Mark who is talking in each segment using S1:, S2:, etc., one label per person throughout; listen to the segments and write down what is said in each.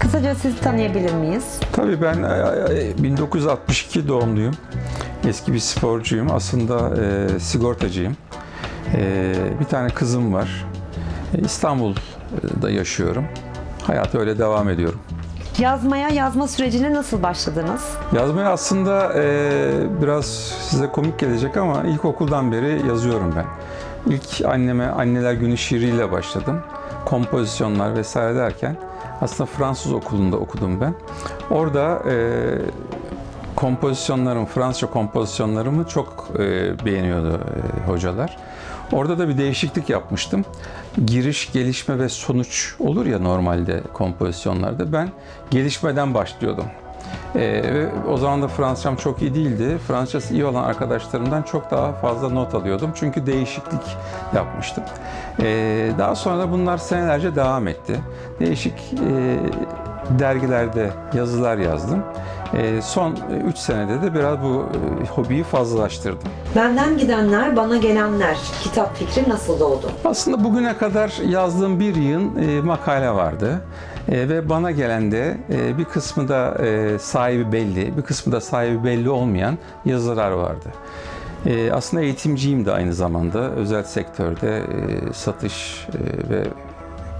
S1: Kısaca sizi tanıyabilir miyiz?
S2: Tabii ben e, e, 1962 doğumluyum. Eski bir sporcuyum. Aslında e, sigortacıyım. E, bir tane kızım var. E, İstanbul'da yaşıyorum. Hayata öyle devam ediyorum.
S1: Yazmaya, yazma sürecine nasıl başladınız?
S2: Yazmaya aslında e, biraz size komik gelecek ama ilkokuldan beri yazıyorum ben. İlk anneme Anneler Günü şiiriyle başladım. Kompozisyonlar vesaire derken aslında Fransız okulunda okudum ben. Orada e, kompozisyonlarım, Fransızca kompozisyonlarımı çok e, beğeniyordu e, hocalar. Orada da bir değişiklik yapmıştım. Giriş, gelişme ve sonuç olur ya normalde kompozisyonlarda. Ben gelişmeden başlıyordum. Ee, ve o zaman da Fransızcam çok iyi değildi. Fransızcası iyi olan arkadaşlarımdan çok daha fazla not alıyordum. Çünkü değişiklik yapmıştım. Ee, daha sonra da bunlar senelerce devam etti. Değişik e, dergilerde yazılar yazdım. E, son 3 senede de biraz bu e, hobiyi fazlalaştırdım.
S1: Benden gidenler, bana gelenler. Kitap fikri nasıl doğdu?
S2: Aslında bugüne kadar yazdığım bir yığın e, makale vardı. E, ve bana gelen de e, bir kısmı da e, sahibi belli, bir kısmı da sahibi belli olmayan yazılar vardı. E, aslında eğitimciyim de aynı zamanda. Özel sektörde e, satış e, ve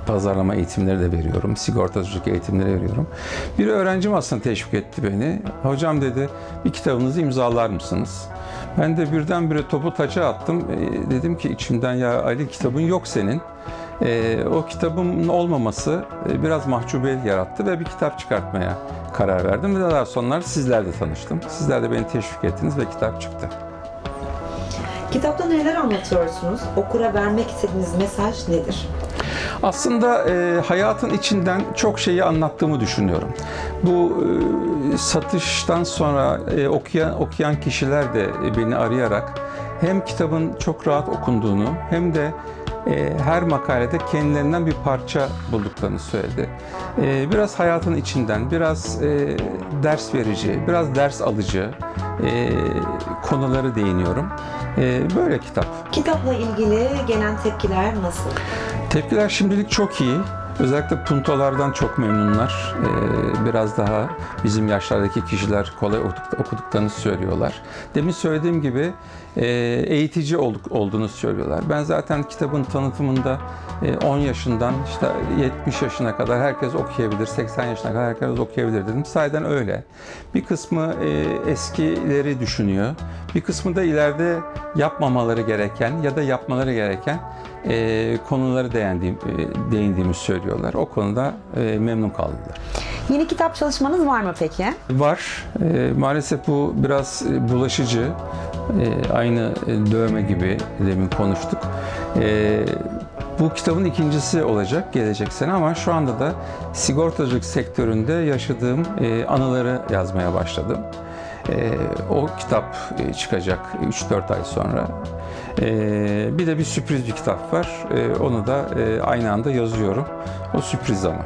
S2: pazarlama eğitimleri de veriyorum. Sigortacılık eğitimleri veriyorum. Bir öğrencim aslında teşvik etti beni. Hocam dedi bir kitabınızı imzalar mısınız? Ben de birdenbire topu taça attım. E, dedim ki içimden ya Ali kitabın yok senin. E, o kitabımın olmaması e, biraz mahcubiyet yarattı ve bir kitap çıkartmaya karar verdim. Ve daha sonra sizlerle tanıştım. Sizler de beni teşvik ettiniz ve kitap çıktı.
S1: Kitapta neler anlatıyorsunuz? Okura vermek istediğiniz mesaj nedir?
S2: Aslında e, hayatın içinden çok şeyi anlattığımı düşünüyorum. Bu e, satıştan sonra e, okuyan okuyan kişiler de e, beni arayarak hem kitabın çok rahat okunduğunu hem de her makalede kendilerinden bir parça bulduklarını söyledi. E, biraz hayatın içinden, biraz e, ders verici, biraz ders alıcı e, konuları değiniyorum. E, böyle kitap.
S1: Kitapla ilgili gelen tepkiler nasıl?
S2: Tepkiler şimdilik çok iyi. Özellikle puntolardan çok memnunlar. Ee, biraz daha bizim yaşlardaki kişiler kolay okuduk- okuduklarını söylüyorlar. Demin söylediğim gibi e, eğitici olduk, olduğunu söylüyorlar. Ben zaten kitabın tanıtımında e, 10 yaşından işte 70 yaşına kadar herkes okuyabilir, 80 yaşına kadar herkes okuyabilir dedim. Sahiden öyle. Bir kısmı e, eskileri düşünüyor. Bir kısmı da ileride yapmamaları gereken ya da yapmaları gereken e, konuları değindiğim, e, değindiğimi söylüyorlar. O konuda e, memnun kaldılar.
S1: Yeni kitap çalışmanız var mı peki?
S2: Var. E, maalesef bu biraz e, bulaşıcı. E, aynı e, dövme gibi demin konuştuk. E, bu kitabın ikincisi olacak gelecek sene ama şu anda da sigortacılık sektöründe yaşadığım e, anıları yazmaya başladım. E, o kitap e, çıkacak 3-4 ay sonra. E, bir de bir sürpriz bir kitap var. E, onu da e, aynı anda yazıyorum. O sürpriz ama.